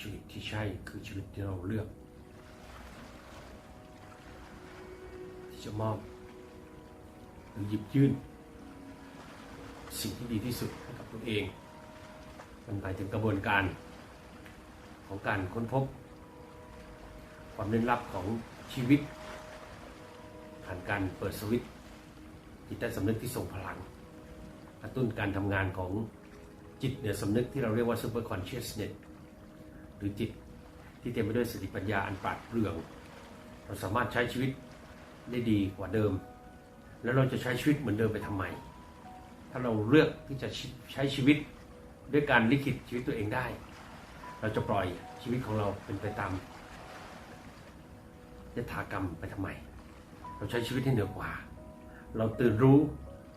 ชีวิตที่ใช่คือชีวิตที่เราเลือก ที่จะมอบหรือหยิบยื่น สิ่งที่ดีที่สุดให้กับตัวเอง มันหมายถึงกระบวนการของการค้นพบ ความล่นลับของชีวิต ผ่านการเปิดสวิตจิตใต้สำนึกที่ทรงพลังกระตุ้นการทำงานของจิตเหนือสำนึกที่เราเรียกว่า super consciousness หรือจิตที่เต็มไปด้วยสติปัญญาอันปราดเปรื่อง เราสามารถใช้ชีวิตได้ดีกว่าเดิม แล้วเราจะใช้ชีวิตเหมือนเดิมไปทำไม ถ้าเราเลือกที่จะใช้ชีวิตด้วยการลิขิตชีวิตตัวเองได้ เราจะปล่อยชีวิตของเราเป็นไปตามยถากรรมไปทำไม เราใช้ชีวิตให้เหนือกว่า เราตื่นรู้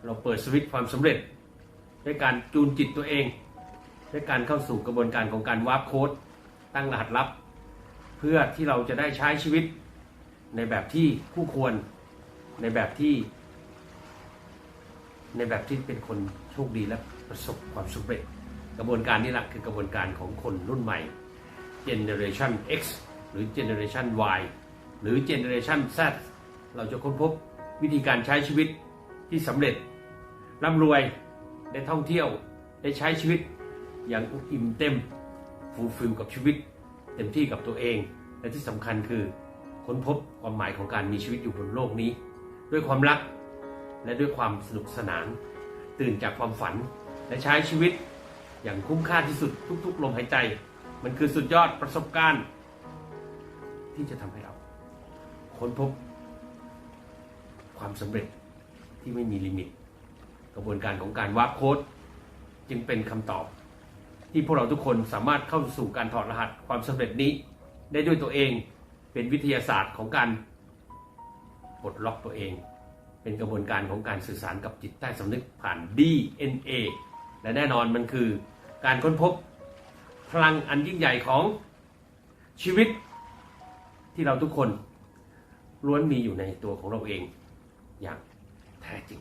เราเปิดสวิตความสำเร็จ ด้วยการจูนจิตตัวเอง ด้วยการเข้าสู่กระบวนการของการวาร์ปโค้ด ตั้งรหัสลับ เพื่อที่เราจะได้ใช้ชีวิตในแบบที่คู่ควรในแบบที่ ในแบบที่เป็นคนโชคดีและประสบความสำเร็จ กระบวนการนี้แหละคือกระบวนการของคนรุ่นใหม่ Generation X หรือ Generation Y หรือ Generation Z เราจะค้นพบวิธีการใช้ชีวิตที่สำเร็จร่ำรวยได้ท่องเที่ยวได้ใช้ชีวิตอย่างอิ่มเต็ม ฟูลฟิลกับชีวิต เต็มที่กับตัวเอง และที่สำคัญคือค้นพบความหมายของการมีชีวิตอยู่บนโลกนี้ ด้วยความรักและด้วยความสนุกสนาน ตื่นจากความฝันและใช้ชีวิต อย่างคุ้มค่าที่สุดทุก ๆ ลมหายใจ มันคือสุดยอดประสบการณ์ ที่จะทำให้เราค้นพบความสำเร็จที่ไม่มีลิมิต กระบวนการของการวาร์ปโค้ดจึงเป็นคำตอบ ที่พวกเราทุกคนสามารถเข้าสู่การถอดรหัสความสำเร็จนี้ ได้ด้วยตัวเองเป็นวิทยาศาสตร์ของการปลดล็อกตัวเอง เป็นกระบวนการของการสื่อสารกับจิตใต้สำนึกผ่าน DNA และแน่นอนมันคือการค้นพบพลังอันยิ่งใหญ่ของชีวิตที่เราทุกคนล้วนมีอยู่ในตัวของเราเองอย่างแท้จริง